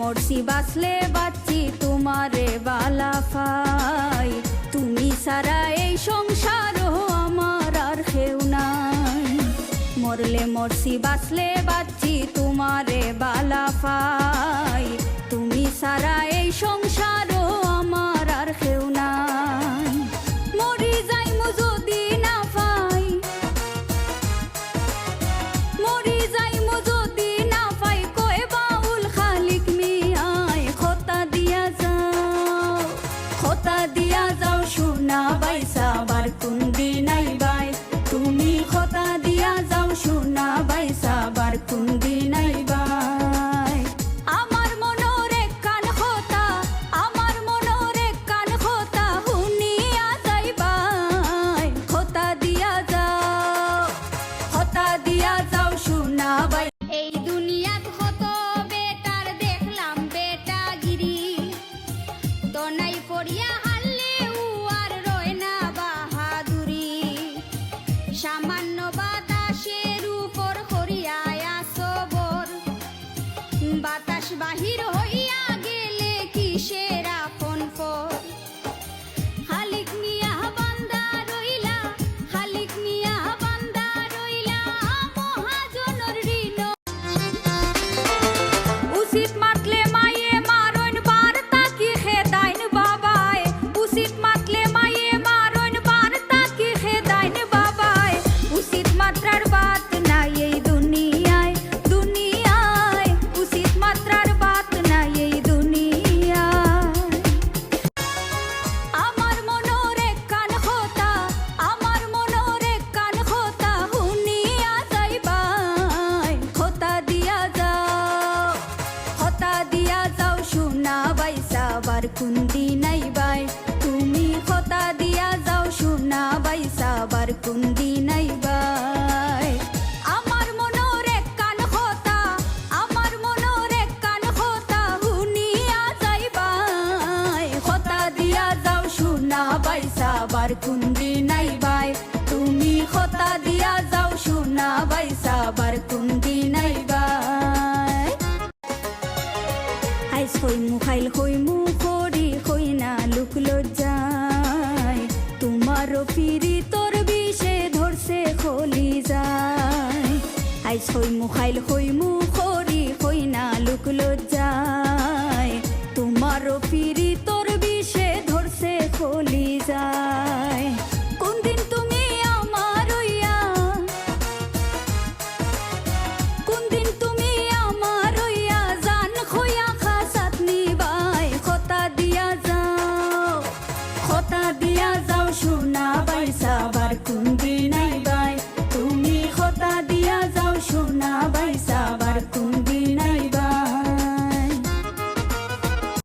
মরছি, বাঁচলে বাচ্চি তোমারে বালাফাই তুমি সারা এই সংসারও আমার আর কেউ নাই। মরলে মরছি, বাঁচলে বাচ্চি তোমারে বালাফাই দিয়া যাও সোনা বাইসা বার কুন্দি নাই বাই। বাতাস বাইসা বার কুন্দি নাই বাই তুমি খোতা দিয়া যাও সোনা বাইসা বার কুন্দি নাই বাই আমার মনোর এক কান খোতা আমার মনোর এক কান খোতা হুনিয়া যাইবাই খোতা দিয়া যাও সোনা বাইসা বার কুন্দি নাই বাই তুমি খোতা দিয়া যাও সোনা বাইসা বার কুন্দি যায়। আইস হই মুখাইল হই মুখরি হই না লুকলো যায় তোমারও পিরি